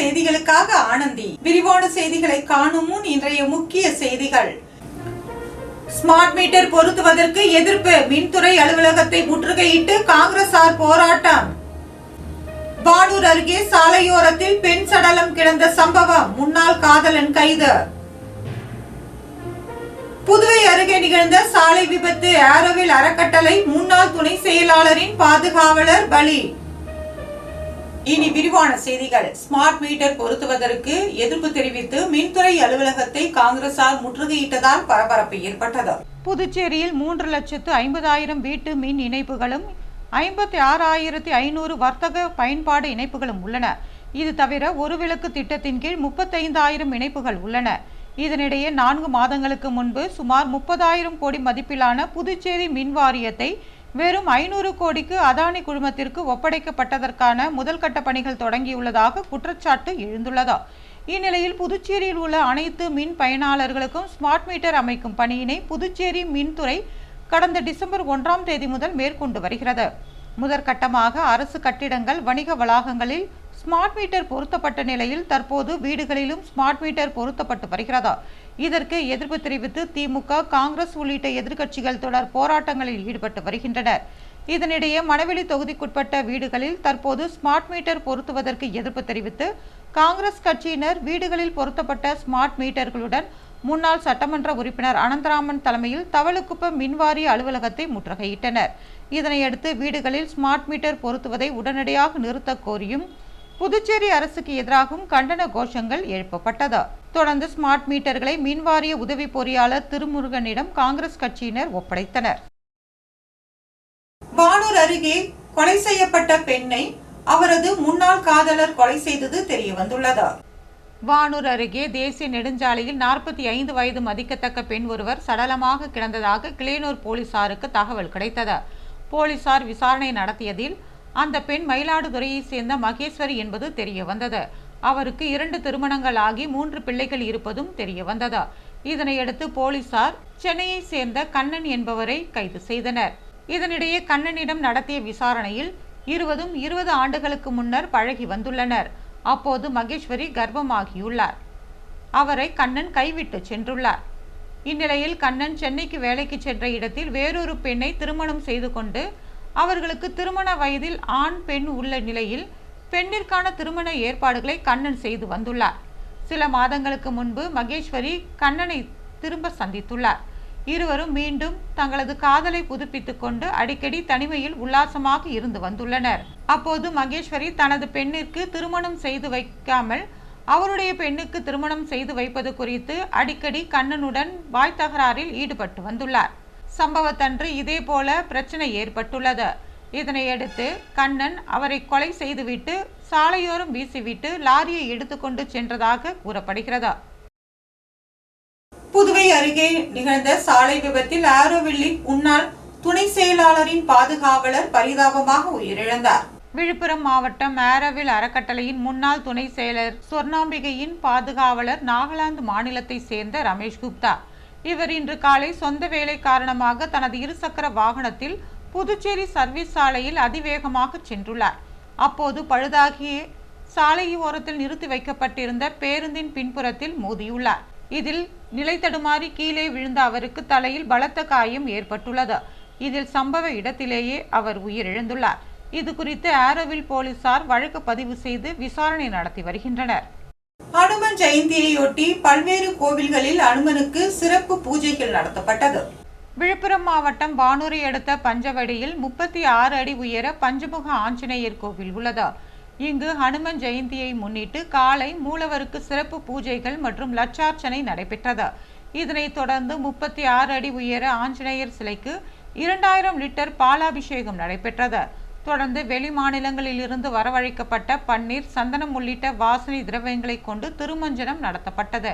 செய்திகளுக்காக ஆனந்தி. விரிவான செய்திகளை காணும் முன் இன்றைய முக்கிய செய்திகள். ஸ்மார்ட் மீட்டர் பொருத்துவதற்கு எதிர்ப்பு. மின்துறை அலுவலகத்தை முற்றுகையிட்டு காங்கிரசார் போராட்டம். வானூர் அருகே சாலையோரத்தில் பெண் சடலம் கிடந்த சம்பவம். முன்னாள் காதலன் கைது. புதுவை அருகே நிகழ்ந்த சாலை விபத்து. ஆரோவில் அறக்கட்டளை முன்னாள் துணை செயலாளரின் பாதுகாவலர் பலி. இனி விரிவான செய்திகள். ஸ்மார்ட் மீட்டர் பொருத்துவதற்கு எதிர்ப்பு தெரிவித்து மின்துறை அலுவலகத்தை காங்கிரசார் முற்றுகையிட்டதால் பரபரப்பு ஏற்பட்டது. புதுச்சேரியில் மூன்று லட்சத்து ஐம்பதாயிரம் வீட்டு மின் இணைப்புகளும் ஐம்பத்தி ஆறாயிரத்தி ஐநூறு வர்த்தக பயன்பாடு இணைப்புகளும் உள்ளன. இது தவிர ஒரு விளக்கு திட்டத்தின் கீழ் முப்பத்தைந்தாயிரம் இணைப்புகள் உள்ளன. இதனிடையே நான்கு மாதங்களுக்கு முன்பு சுமார் முப்பதாயிரம் கோடி மதிப்பிலான புதுச்சேரி மின் வாரியத்தை வெறும் ஐநூறு கோடிக்கு அதானி குழுமத்திற்கு ஒப்படைக்கப்பட்டதற்கான முதல் கட்ட பணிகள் தொடங்கியுள்ளதாக குற்றச்சாட்டு எழுந்துள்ளதா? இந்நிலையில் புதுச்சேரியில் உள்ள அனைத்து மின் பயனாளர்களுக்கும் ஸ்மார்ட் மீட்டர் அமைக்கும் பணியினை புதுச்சேரி மின்துறை கடந்த டிசம்பர் ஒன்றாம் தேதி முதல் மேற்கொண்டு வருகிறது. முதற்கட்டமாக அரசு கட்டிடங்கள் வணிக வளாகங்களில் ஸ்மார்ட் மீட்டர் பொருத்தப்பட்ட நிலையில் தற்போது வீடுகளிலும் ஸ்மார்ட் மீட்டர் பொருத்தப்பட்டு வருகிறதா? இதற்கு எதிர்ப்பு தெரிவித்து திமுக காங்கிரஸ் உள்ளிட்ட எதிர்க்கட்சிகள் தொடர் போராட்டங்களில் ஈடுபட்டு வருகின்றனர். இதனிடையே மணவெளி தொகுதிக்குட்பட்ட வீடுகளில் தற்போது ஸ்மார்ட் மீட்டர் பொருத்துவதற்கு எதிர்ப்பு தெரிவித்து காங்கிரஸ் கட்சியினர் வீடுகளில் பொருத்தப்பட்ட ஸ்மார்ட் மீட்டர்களுடன் முன்னாள் சட்டமன்ற உறுப்பினர் அனந்தராமன் தலைமையில் தவளுக்குப்பம் மின்வாரிய அலுவலகத்தை முற்றுகையிட்டனர். இதனையடுத்து வீடுகளில் ஸ்மார்ட் மீட்டர் பொருத்துவதை உடனடியாக நிறுத்தக் கோரியும் புதுச்சேரி அரசுக்கு எதிராகவும் கண்டன கோஷங்கள் எழுப்பப்பட்டது. தொடர்ந்து ஸ்மார்ட் மீட்டர்களை மின்வாரிய உதவி பொறியாளர் திருமுருகனிடம் காங்கிரஸ் கட்சியினர் ஒப்படைத்தனர். வானூர் அருகே கொலை செய்யப்பட்ட பெண்ணை அவரது முன்னாள் காதலர் கொலை செய்தது தெரிய வந்துள்ளது வானூர் அருகே தேசிய நெடுஞ்சாலையில் நாற்பத்தி ஐந்து வயது மதிக்கத்தக்க பெண் ஒருவர் சடலமாக கிடந்ததாக கிளேனூர் போலீசாருக்கு தகவல் கிடைத்தது. போலீசார் விசாரணை நடத்தியதில் அந்த பெண் மயிலாடுதுறையைச் சேர்ந்த மகேஸ்வரி என்பது தெரிய வந்தது. அவருக்கு இரண்டு திருமணங்கள் ஆகி மூன்று பிள்ளைகள் இருப்பதும் தெரிய வந்தது. இதனையடுத்து போலீசார் சென்னையைச் சேர்ந்த கண்ணன் என்பவரை கைது செய்தனர். இதனிடையே கண்ணனிடம் நடத்திய விசாரணையில் இருவதும் இருபது ஆண்டுகளுக்கு முன்னர் பழகி வந்துள்ளனர். அப்போது மகேஸ்வரி கர்ப்பமாகியுள்ளார். அவரை கண்ணன் கைவிட்டு சென்றுள்ளார். இந்நிலையில் கண்ணன் சென்னைக்கு வேலைக்கு சென்ற இடத்தில் வேறொரு பெண்ணை திருமணம் செய்து கொண்டு அவர்களுக்கு திருமண வயதில் ஆண் பெண் உள்ள நிலையில் பெண்ணிற்கான திருமண ஏற்பாடுகளை கண்ணன் செய்து வந்துள்ளார். சில மாதங்களுக்கு முன்பு மகேஸ்வரி கண்ணனை திரும்ப சந்தித்துள்ளார். இருவரும் மீண்டும் தங்களது காதலை புதுப்பித்துக் கொண்டு அடிக்கடி தனிமையில் உல்லாசமாக இருந்து வந்துள்ளனர். அப்போது மகேஸ்வரி தனது பெண்ணிற்கு திருமணம் செய்து வைக்காமல் அவருடைய பெண்ணுக்கு திருமணம் செய்து வைப்பது குறித்து அடிக்கடி கண்ணனுடன் வாய் தகராறில் ஈடுபட்டு வந்துள்ளார். சம்பவத்தன்று இதேபோல பிரச்சனை ஏற்பட்டுள்ளது. இதனையடுத்து கண்ணன் அவரை கொலை செய்துவிட்டு சாலையோரம் வீசிவிட்டு லாரியை எடுத்துக்கொண்டு சென்றதாக கூறப்படுகிறது. புதுவை அருகே நிகழ்ந்த சாலை விபத்தில் ஆரோவில்லின் முன்னாள் துணை செயலாளரின் பாதுகாவலர் பரிதாபமாக உயிரிழந்தார். விழுப்புரம் மாவட்டம் ஆரோவில் அறக்கட்டளையின் முன்னாள் துணை செயலர் சொர்ணாம்பிகையின் பாதுகாவலர் நாகாலாந்து மாநிலத்தை சேர்ந்த ரமேஷ் குப்தா. இவர் இன்று காலை சொந்த வேலை காரணமாக தனது இருசக்கர வாகனத்தில் புதுச்சேரி சர்வீஸ் சாலையில் அதிவேகமாக சென்றுள்ளார். அப்போது பழுதாகிய சாலையோரத்தில் நிறுத்தி வைக்கப்பட்டிருந்த பேருந்தின் பின்புறத்தில் மோதியுள்ளார். இதில் நிலை தடுமாறி கீழே விழுந்த அவருக்கு தலையில் பலத்த காயம் ஏற்பட்டுள்ளது. இதில் சம்பவ இடத்திலேயே அவர் உயிரிழந்துள்ளார். இது குறித்து ஆரோவில் போலீசார் வழக்கு பதிவு செய்து விசாரணை நடத்தி வருகின்றனர். அனுமன் ஜெயந்தியையொட்டி பல்வேறு கோவில்களில் அனுமனுக்கு சிறப்பு பூஜைகள் நடத்தப்பட்டது. விழுப்புரம் மாவட்டம் வானூரை அடுத்த பஞ்சவடியில் முப்பத்தி ஆறு அடி உயர பஞ்சமுக ஆஞ்சநேயர் கோவில் உள்ளது. இங்கு ஹனுமன் ஜெயந்தியை முன்னிட்டு காலை மூலவருக்கு சிறப்பு பூஜைகள் மற்றும் லட்சார்ச்சனை நடைபெற்றது. இதனைத் தொடர்ந்து முப்பத்தி ஆறு அடி உயர ஆஞ்சநேயர் சிலைக்கு இரண்டாயிரம் லிட்டர் பாலாபிஷேகம் நடைபெற்றது. தொடர்ந்து வெளி இருந்து வரவழைக்கப்பட்ட பன்னீர் சந்தனம் உள்ளிட்ட வாசனை திரவியங்களை கொண்டு திருமஞ்சனம் நடத்தப்பட்டது.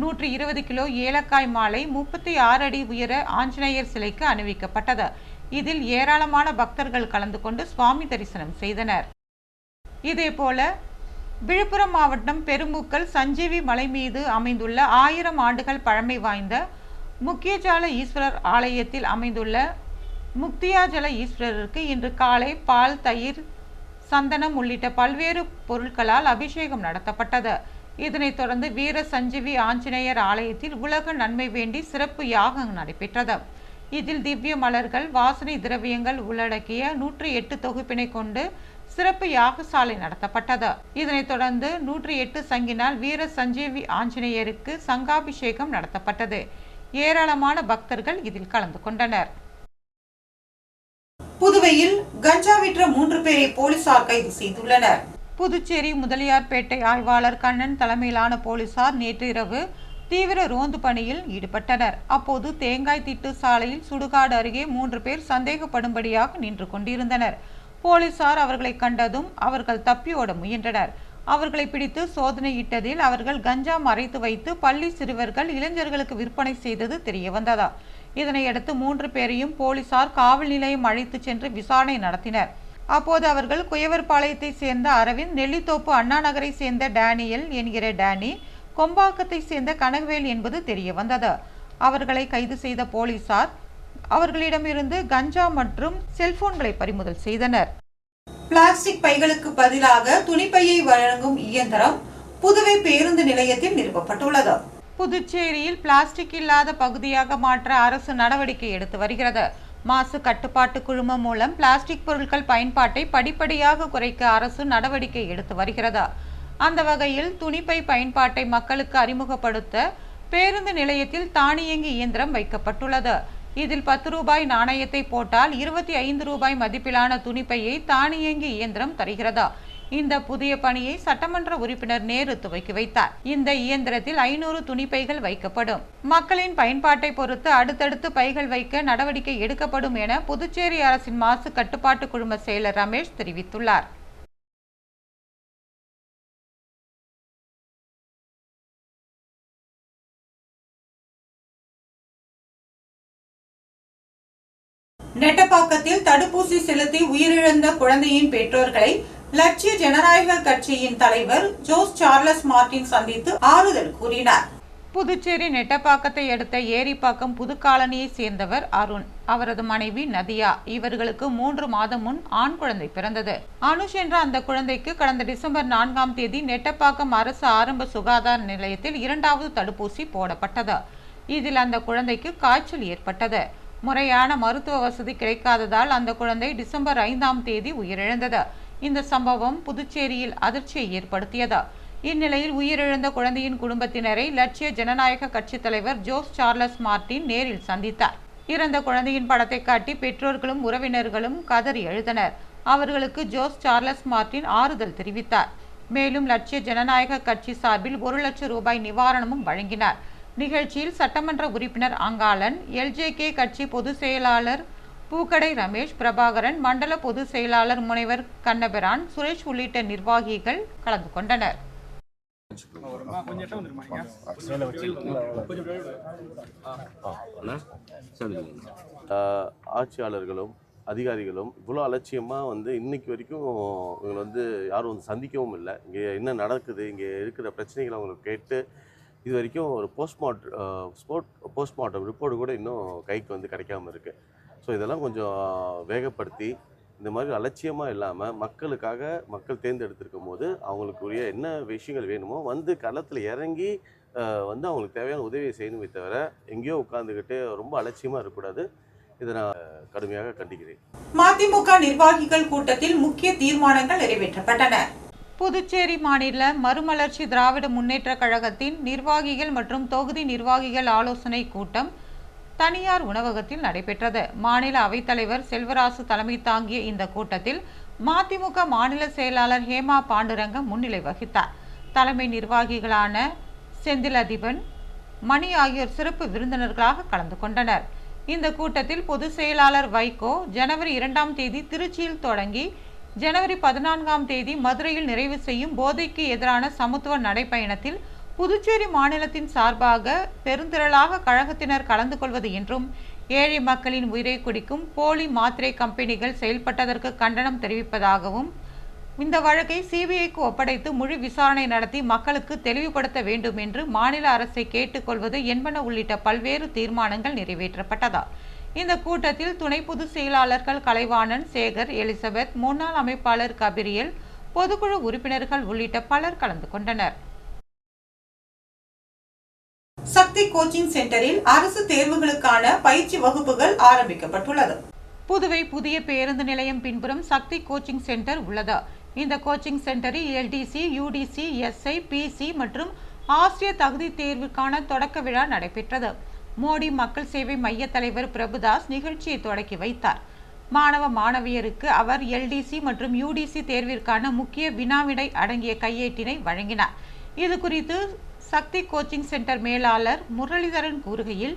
நூற்றி இருபது கிலோ ஏலக்காய் மாலை முப்பத்தி ஆறு அடி உயர ஆஞ்சநேயர் சிலைக்கு அணிவிக்கப்பட்டது. இதில் ஏராளமான பக்தர்கள் கலந்து கொண்டு சுவாமி தரிசனம் செய்தனர். இதேபோல விழுப்புரம் மாவட்டம் பெருமூக்கல் சஞ்சீவி மலை மீது அமைந்துள்ள ஆயிரம் ஆண்டுகள் பழமை வாய்ந்த முக்கியஜால ஈஸ்வரர் ஆலயத்தில் அமைந்துள்ள முக்தியாஜல ஈஸ்வரருக்கு இன்று காலை பால் தயிர் சந்தனம் உள்ளிட்ட பல்வேறு பொருட்களால் அபிஷேகம் நடத்தப்பட்டது. இதனைத் தொடர்ந்து வீர சஞ்சீவி ஆஞ்சநேயர் ஆலயத்தில் உலக நன்மை வேண்டி சிறப்பு யாகம் நடைபெற்றது. இதில் திவ்ய மலர்கள் வாசனை திரவியங்கள் உள்ளடக்கிய நூற்றி எட்டு தொகுப்பினை கொண்டு சிறப்பு யாகசாலை நடத்தப்பட்டது. இதனைத் தொடர்ந்து நூற்றி எட்டு சங்கினால் வீர சஞ்சீவி ஆஞ்சநேயருக்கு சங்காபிஷேகம் நடத்தப்பட்டது. ஏராளமான பக்தர்கள் இதில் கலந்து கொண்டனர். புதுவையில் கஞ்சா விற்ற மூன்று பேரை போலீசார் கைது செய்துள்ளனர். புதுச்சேரி முதலியார்பேட்டை ஆய்வாளர் கண்ணன் தலைமையிலான போலீசார் நேற்று இரவு தீவிர ரோந்து பணியில் ஈடுபட்டனர். அப்போது தேங்காய் திட்டு சாலையில் சுடுகாடு அருகே மூன்று பேர் சந்தேகப்படும்படியாக நின்று கொண்டிருந்தனர். போலீசார் அவர்களை கண்டதும் அவர்கள் தப்பியோட முயன்றனர். அவர்களை பிடித்து சோதனையிட்டதில் அவர்கள் கஞ்சா மறைத்து வைத்து பள்ளி சிறுவர்கள் இளைஞர்களுக்கு விற்பனை செய்தது தெரிய வந்ததா இதனையடுத்து மூன்று பேரையும் போலீசார் காவல் நிலையம் அழைத்து சென்று விசாரணை நடத்தினர். அப்போது அவர்கள் குயவர்பாளையத்தை சேர்ந்த அரவிந்த் நெல்லித்தோப்பு அண்ணா நகரை சேர்ந்த டேனியல் என்கிற டேனி கொம்பாக்கத்தை சேர்ந்த கனகவேல் என்பது தெரிய வந்தது அவர்களை கைது செய்த போலீசார் அவர்களிடமிருந்து கஞ்சா மற்றும் செல்போன்களை பறிமுதல் செய்தனர். பிளாஸ்டிக் பைகளுக்கு பதிலாக துணிப்பையை வழங்கும் இயந்திரம் புதுவை பேருந்து நிலையத்தில் நிறுவப்பட்டுள்ளது. புதுச்சேரியில் பிளாஸ்டிக் இல்லாத பகுதியாக மாற்ற அரசு நடவடிக்கை எடுத்து வருகிறது. மாசு கட்டுப்பாட்டு குழுமம் மூலம் பிளாஸ்டிக் பொருட்கள் பயன்பாட்டை படிப்படியாக குறைக்க அரசு நடவடிக்கை எடுத்து வருகிறது. அந்த வகையில் துணிப்பை பயன்பாட்டை மக்களுக்கு அறிமுகப்படுத்த பேருந்து நிலையத்தில் தானியங்கி இயந்திரம் வைக்கப்பட்டுள்ளது. இதில் பத்து ரூபாய் நாணயத்தை போட்டால் இருபத்தி ஐந்து ரூபாய் மதிப்பிலான துணிப்பையை தானியங்கி இயந்திரம் தருகிறதா. இந்த புதிய பணியை சட்டமன்ற உறுப்பினர் நேரு துவக்கி வைத்தார். இந்த இயந்திரத்தில் ஐநூறு துணிப்பைகள் வைக்கப்படும். மக்களின் பயன்பாட்டை பொறுத்து அடுத்தடுத்து பைகள் வைக்க நடவடிக்கை எடுக்கப்படும் என புதுச்சேரி அரசின் மாசு கட்டுப்பாட்டு குழும செயலர் ரமேஷ் தெரிவித்துள்ளார். நெட்டப்பாக்கத்தில் தடுப்பூசி செலுத்தி உயிரிழந்த குழந்தையின் பெற்றோர்களை லட்சிய ஜனநாயக கட்சியின் தலைவர் ஜோஸ் சார்லஸ் மார்டின் சந்தித்து ஆறுதல் கூறினார். புதுச்சேரி நெட்டப்பாக்கத்தை அடுத்த ஏரிப்பாக்கம் புதுக்காலனியை சேர்ந்தவர் அருண். அவரது மனைவி நதியா. இவர்களுக்கு மூன்று மாதம் முன் ஆண் குழந்தை பிறந்தது. அனுஷ் என்ற அந்த குழந்தைக்கு கடந்த டிசம்பர் நான்காம் தேதி நெட்டப்பாக்கம் அரசு ஆரம்ப சுகாதார நிலையத்தில் இரண்டாவது தடுப்பூசி போடப்பட்டது. இதில் அந்த குழந்தைக்கு காய்ச்சல் ஏற்பட்டது. முறையான மருத்துவ வசதி கிடைக்காததால் அந்த குழந்தை டிசம்பர் ஐந்தாம் தேதி உயிரிழந்தது. இந்த சம்பவம் புதுச்சேரியில் அதிர்ச்சியை ஏற்படுத்தியது? இந்நிலையில் உயிரிழந்த குழந்தையின் குடும்பத்தினரை லட்சிய ஜனநாயக கட்சி தலைவர் ஜோஸ் சார்லஸ் மார்டின் நேரில் சந்தித்தார். இறந்த குழந்தையின் படத்தை காட்டி பெற்றோர்களும் உறவினர்களும் கதறி எழுதனர் அவர்களுக்கு ஜோஸ் சார்லஸ் மார்டின் ஆறுதல் தெரிவித்தார். மேலும் லட்சிய ஜனநாயக கட்சி சார்பில் ஒரு லட்சம் ரூபாய் நிவாரணமும் வழங்கினார். நிகழ்ச்சியில் சட்டமன்ற உறுப்பினர் அங்காளன் எல்ஜேகே கட்சி பொதுச் செயலாளர் பூக்கடை ரமேஷ் பிரபாகரன் மண்டல பொதுச் செயலாளர் முனைவர் கண்ணபிரான் சுரேஷ் உள்ளிட்ட நிர்வாகிகள் கலந்து கொண்டனர். ஆட்சியாளர்களும் அதிகாரிகளும் இவ்வளோ அலட்சியமாக வந்து இன்னைக்கு வரைக்கும் இவங்களை வந்து யாரும் வந்து சந்திக்கவும் இல்லை. இங்கே என்ன நடக்குது இங்கே இருக்கிற பிரச்சனைகளை அவங்களுக்கு கேட்டு இது வரைக்கும் ஒரு போஸ்ட்மார்ட் ஸ்போர்ட் போஸ்ட்மார்ட்டம் ரிப்போர்ட் கூட இன்னும் கைக்கு வந்து கிடைக்காம இருக்குது ஸோ இதெல்லாம் கொஞ்சம் வேகப்படுத்தி இந்த மாதிரி அலட்சியமாக இல்லாமல் மக்களுக்காக மக்கள் தேர்ந்தெடுத்திருக்கும் போது அவங்களுக்குரிய என்ன விஷயங்கள் வேணுமோ வந்து களத்தில் இறங்கி வந்து அவங்களுக்கு தேவையான உதவியை செய்யணுமே தவிர எங்கேயோ உட்காந்துக்கிட்டு ரொம்ப அலட்சியமாக இருக்கக்கூடாது. இதை நான் கடுமையாக கண்டிக்கிறேன். மதிமுக நிர்வாகிகள் கூட்டத்தில் முக்கிய தீர்மானங்கள் நிறைவேற்றப்பட்டன. புதுச்சேரி மாநில மறுமலர்ச்சி திராவிட முன்னேற்ற கழகத்தின் நிர்வாகிகள் மற்றும் தொகுதி நிர்வாகிகள் ஆலோசனை கூட்டம் தனியார் உணவகத்தில் நடைபெற்றது. மாநில அவைத்தலைவர் செல்வராசு தலைமை தாங்கிய இந்த கூட்டத்தில் மதிமுக மாநில செயலாளர் ஹேமா பாண்டுரங்கம் முன்னிலை வகித்தார். தலைமை நிர்வாகிகளான செந்தில் அதிபன் மணி ஆகியோர் சிறப்பு விருந்தினர்களாக கலந்து கொண்டனர். இந்த கூட்டத்தில் பொதுச் செயலாளர் வைகோ ஜனவரி இரண்டாம் தேதி திருச்சியில் தொடங்கி ஜனவரி பதினான்காம் தேதி மதுரையில் நிறைவு செய்யும் போதைக்கு எதிரான சமத்துவ நடைப்பயணத்தில் புதுச்சேரி மாநிலத்தின் சார்பாக பெருந்திரளாக கழகத்தினர் கலந்து கொள்வது என்றும் ஏழை மக்களின் உயிரை குடிக்கும் போலி மாத்திரை கம்பெனிகள் செயல்பட்டதற்கு கண்டனம் தெரிவிப்பதாகவும் இந்த வழக்கை சிபிஐக்கு ஒப்படைத்து முழு விசாரணை நடத்தி மக்களுக்கு தெளிவுபடுத்த வேண்டும் என்று மாநில அரசை கேட்டுக்கொள்வது என்பன உள்ளிட்ட பல்வேறு தீர்மானங்கள் நிறைவேற்றப்பட்டதா? இந்த கூட்டத்தில் துணை பொதுச் செயலாளர்கள் கலைவாணன் சேகர் எலிசபெத் முன்னாள் அமைப்பாளர் கபிரியல் பொதுக்குழு உறுப்பினர்கள் உள்ளிட்ட பலர் கலந்து கொண்டனர். சக்தி கோச்சிங் சென்டரில் அரசு தேர்வுகளுக்கான பயிற்சி வகுப்புகள் ஆரம்பிக்கப்பட்டுள்ளது. புதுவை புதிய பேருந்து நிலையம் பின்புறம் சக்தி கோச்சிங் சென்டர் உள்ளது. இந்த கோச்சிங் சென்டரில் எல்டிசி யூடிசி எஸ்ஐ பிசி மற்றும் ஆசிரியர் தகுதி தேர்வுக்கான தொடக்க விழா நடைபெற்றது. மோடி மக்கள் சேவை மைய தலைவர் பிரபுதாஸ் நிகழ்ச்சியை தொடக்கி வைத்தார். மாணவ மாணவியருக்கு அவர் எல்டிசி மற்றும் யூடிசி தேர்விற்கான முக்கிய வினாவிடை அடங்கிய கையேட்டினை வழங்கினார். இது குறித்து சக்தி கோச்சிங் சென்டர் மேலாளர் முரளிதரன் கூறுகையில்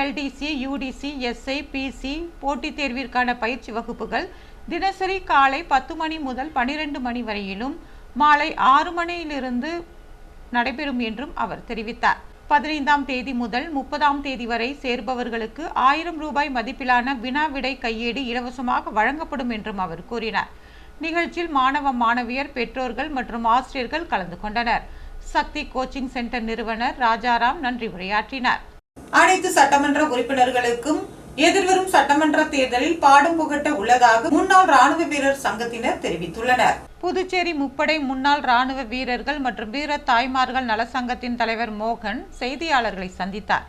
எல்டிசி யூடிசி எஸ்ஐ பிசி போட்டித் தேர்விற்கான பயிற்சி வகுப்புகள் தினசரி காலை பத்து மணி முதல் பனிரெண்டு மணி வரையிலும் மாலை ஆறு மணியிலிருந்து நடைபெறும் என்றும் அவர் தெரிவித்தார். பதினைந்தாம் தேதி முதல் முப்பதாம் தேதி வரை சேர்பவர்களுக்கு ஆயிரம் ரூபாய் மதிப்பிலான வினா விடை கையேடு இலவசமாக வழங்கப்படும் என்றும் அவர் கூறினார். நிகழ்ச்சியில் மாணவ மாணவியர் பெற்றோர்கள் மற்றும் ஆசிரியர்கள் கலந்து கொண்டனர். சக்தி கோச்சிங் சென்டர் நிறுவனர் ராஜாராம் நன்றி உரையாற்றினார். அனைத்து சட்டமன்ற உறுப்பினர்களுக்கும் எதிர்வரும் சட்டமன்ற தேர்தலில் பாடம் புகட்ட உள்ளதாக முன்னாள் ராணுவ வீரர் சங்கத்தினர் தெரிவித்துள்ளனர். புதுச்சேரி முப்படை முன்னாள் ராணுவ வீரர்கள் மற்றும் வீர தாய்மார்கள் நல சங்கத்தின் தலைவர் மோகன் செய்தியாளர்களை சந்தித்தார்.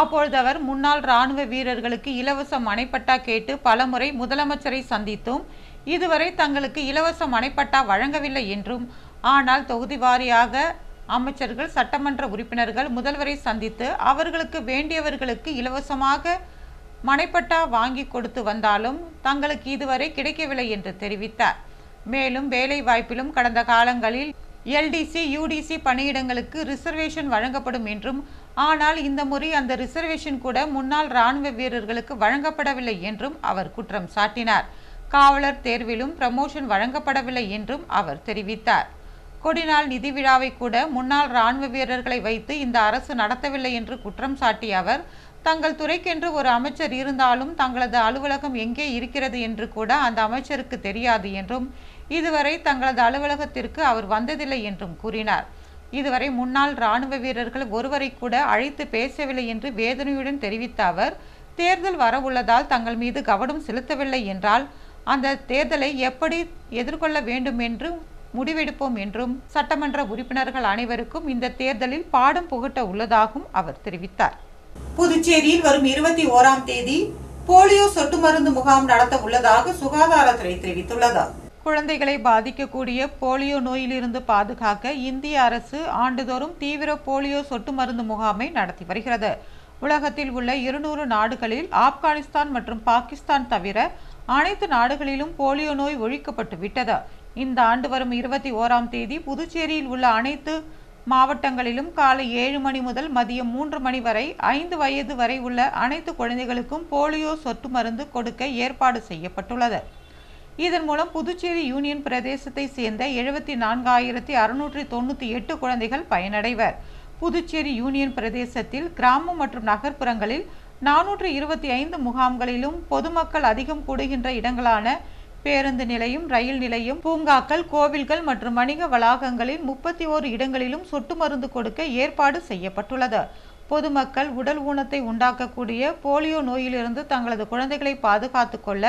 அப்பொழுது அவர் முன்னாள் ராணுவ வீரர்களுக்கு இலவச மனைப்பட்டா கேட்டு பலமுறை முதலமைச்சரை சந்தித்தும் இதுவரை தங்களுக்கு இலவச மனைப்பட்டா வழங்கவில்லை என்றும் ஆனால் தொகுதி வாரியாக அமைச்சர்கள் சட்டமன்ற உறுப்பினர்கள் முதல்வரை சந்தித்து அவர்களுக்கு வேண்டியவர்களுக்கு இலவசமாக மனைப்பட்டா வாங்கி கொடுத்து வந்தாலும் தங்களுக்கு இதுவரை கிடைக்கவில்லை என்று தெரிவித்தார். மேலும் வேலை வாய்ப்பிலும் கடந்த காலங்களில் எல்டிசி யூடிசி பணியிடங்களுக்கு ரிசர்வேஷன் வழங்கப்படும் என்றும் ஆனால் இந்த முறை அந்த ரிசர்வேஷன் கூட முன்னாள் ராணுவ வீரர்களுக்கு வழங்கப்படவில்லை என்றும் அவர் குற்றம் சாட்டினார். காவலர் தேர்விலும் ப்ரமோஷன் வழங்கப்படவில்லை என்றும் அவர் தெரிவித்தார். கொடிநாள் நிதி விழாவை கூட முன்னாள் ராணுவ வீரர்களை வைத்து இந்த அரசு நடத்தவில்லை என்று குற்றம் சாட்டிய அவர் தங்கள் துறைக்கென்று ஒரு அமைச்சர் இருந்தாலும் தங்களது அலுவலகம் எங்கே இருக்கிறது என்று கூட அந்த அமைச்சருக்கு தெரியாது என்றும் இதுவரை தங்களது அலுவலகத்திற்கு அவர் வந்ததில்லை என்றும் கூறினார். இதுவரை முன்னாள் ராணுவ வீரர்கள் ஒருவரை கூட அழைத்து பேசவில்லை என்று வேதனையுடன் தெரிவித்த அவர் தேர்தல் வரவுள்ளதால் தங்கள் மீது கவனம் செலுத்தவில்லை என்றால் அந்த தேர்தலை எப்படி எதிர்கொள்ள வேண்டும் என்று முடிவெடுப்போம் என்றும் சட்டமன்ற உறுப்பினர்கள் அனைவருக்கும் இந்த தேர்தலில் பாடம் புகட்ட உள்ளதாகவும் அவர் தெரிவித்தார். புதுச்சேரியில் வரும் இருபத்தி ஓராம் தேதி போலியோ சொட்டு மருந்து முகாம் நடத்த உள்ளதாக சுகாதாரத்துறை தெரிவித்துள்ளது. குழந்தைகளை பாதிக்கக்கூடிய போலியோ நோயிலிருந்து பாதுகாக்க இந்திய அரசு ஆண்டுதோறும் தீவிர போலியோ சொட்டு மருந்து முகாமை நடத்தி வருகிறது. உலகத்தில் உள்ள இருநூறு நாடுகளில் ஆப்கானிஸ்தான் மற்றும் பாகிஸ்தான் தவிர அனைத்து நாடுகளிலும் போலியோ நோய் ஒழிக்கப்பட்டு விட்டது இந்த ஆண்டு வரும் இருபத்தி ஓராம் தேதி புதுச்சேரியில் உள்ள அனைத்து மாவட்டங்களிலும் காலை ஏழு மணி முதல் மதியம் மூன்று மணி வரை ஐந்து வயது வரை உள்ள அனைத்து குழந்தைகளுக்கும் போலியோ சொட்டு மருந்து கொடுக்க ஏற்பாடு செய்யப்பட்டுள்ளது. இதன் மூலம் புதுச்சேரி யூனியன் பிரதேசத்தை சேர்ந்த எழுபத்தி நான்காயிரத்தி அறுநூற்றி தொண்ணூற்றி எட்டு குழந்தைகள் பயனடைவர். புதுச்சேரி யூனியன் பிரதேசத்தில் கிராமம் மற்றும் நகர்ப்புறங்களில் நானூற்று இருபத்தி ஐந்து முகாம்களிலும் பொதுமக்கள் அதிகம் கூடுகின்ற இடங்களான பேருந்து நிலையம் ரயில் நிலையம் பூங்காக்கள் கோவில்கள் மற்றும் வணிக வளாகங்களில் முப்பத்தி ஓரு இடங்களிலும் சொட்டு மருந்து கொடுக்க ஏற்பாடு செய்யப்பட்டுள்ளது. பொதுமக்கள் உடல் ஊனத்தை உண்டாக்கக்கூடிய போலியோ நோயிலிருந்து தங்களது குழந்தைகளை பாதுகாத்துக் கொள்ள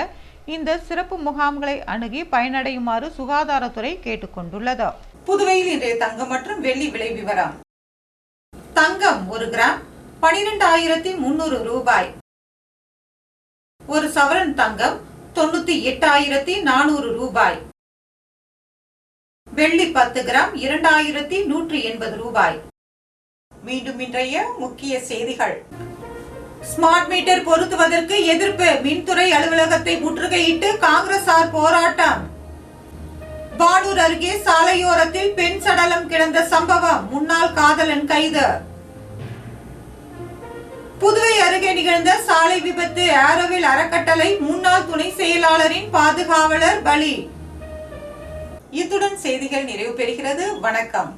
இந்த சிறப்பு முகாம்களை அணுகி பயனடையுமாறு சுகாதாரத்துறை கேட்டுக்கொண்டுள்ளது. புதுவையில் இன்றைய தங்கம் மற்றும் வெள்ளி விலை விவரம். தங்கம் ஒரு கிராம் பனிரெண்டாயிரத்தி முன்னூறு ரூபாய். ஒரு சவரன் தங்கம் தொண்ணூத்தி எட்டாயிரத்தி நானூறு ரூபாய். வெள்ளி பத்து கிராம் இரண்டாயிரத்தி நூற்றி எண்பது ரூபாய். மீண்டும் இன்றைய முக்கிய செய்திகள். ஸ்மார்ட் மீட்டர் பொருத்துவதற்கு எதிர்ப்பு. மின்துறை அலுவலகத்தை முற்றுகையிட்டு காங்கிரசார் போராட்டம். பானூர் அருகே சாலையோரத்தில் பெண் சடலம் கிடந்த சம்பவம். முன்னாள் காதலன் கைது. புதுவை அருகே நிகழ்ந்த சாலை விபத்து ஆரோவில் அறக்கட்டளை முன்னாள் துணை செயலாளரின் பாதுகாவலர் பலி. இத்துடன் செய்திகள் நிறைவு பெறுகிறது. வணக்கம்.